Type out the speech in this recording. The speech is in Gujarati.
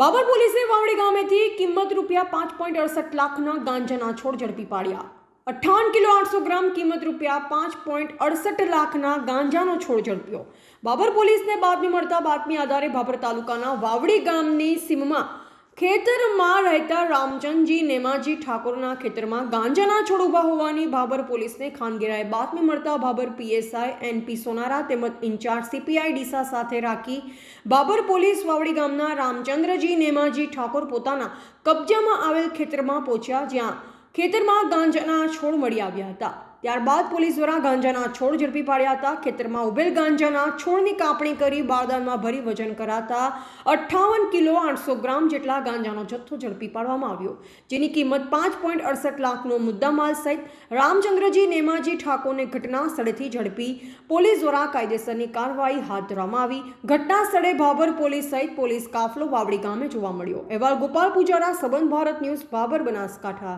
બાબર પોલીસે વાવડી ગામેથી કિંમત રૂપિયા પાંચ પોઈન્ટ અડસઠ લાખના ગાંજાના છોડ ઝડપી પાડ્યા. અઠ્ઠાવન કિલો આઠસો ગ્રામ કિંમત રૂપિયા પાંચ પોઈન્ટ અડસઠ લાખના ગાંજાનો છોડ ઝડપ્યો. બાબર પોલીસને બાતમી મળતા બાતમી આધારે બાબર તાલુકાના વાવડી ગામની સીમમાં ખેતરમાં રહેતા રામચંદજી નેમાજી ઠાકોરના ખેતરમાં ગાંજાના છોડ ઊભા હોવાની ભાબર પોલીસને ખાનગીરાએ બાતમી મળતા ભાબર પીએસઆઈ એનપી સોનારા તેમજ ઇન્ચાર્જ સીપીઆઈ ડીસા સાથે રાખી બાબર પોલીસ વાવડી ગામના રામચંદ્રજી નેમાજી ઠાકોર પોતાના કબજામાં આવેલ ખેતરમાં પહોંચ્યા જ્યાં ખેતરમાં ગાંજાના છોડ મળી આવ્યા હતા. ત્યારબાદ પોલીસ દ્વારા ગાંજાના છોડ ઝડપી પાડ્યા હતા. ખેતરમાં ઉભેલ ગાંજાના છોડની કાપણી કરી બારદાનમાં ભરી વજન કરાતા અઠ્ઠાવન કિલો આઠસો ગ્રામ જેટલા ગાંજાનો જથ્થો ઝડપી પાડવામાં આવ્યો. જેની કિંમત પાંચ પોઈન્ટ અડસઠ લાખનો મુદ્દામાલ સહિત રામચંદ્રજી નેમાજી ઠાકોરને ઘટના સ્થળેથી ઝડપી પોલીસ દ્વારા કાયદેસરની કાર્યવાહી હાથ ધરવામાં આવી. ઘટના સ્થળે ભાભર પોલીસ સહિત પોલીસ કાફલો વાવડી ગામે જોવા મળ્યો. અહેવાલ ગોપાલ પૂજારા, સંબંધ ભારત ન્યૂઝ, ભાભર બનાસકાંઠા.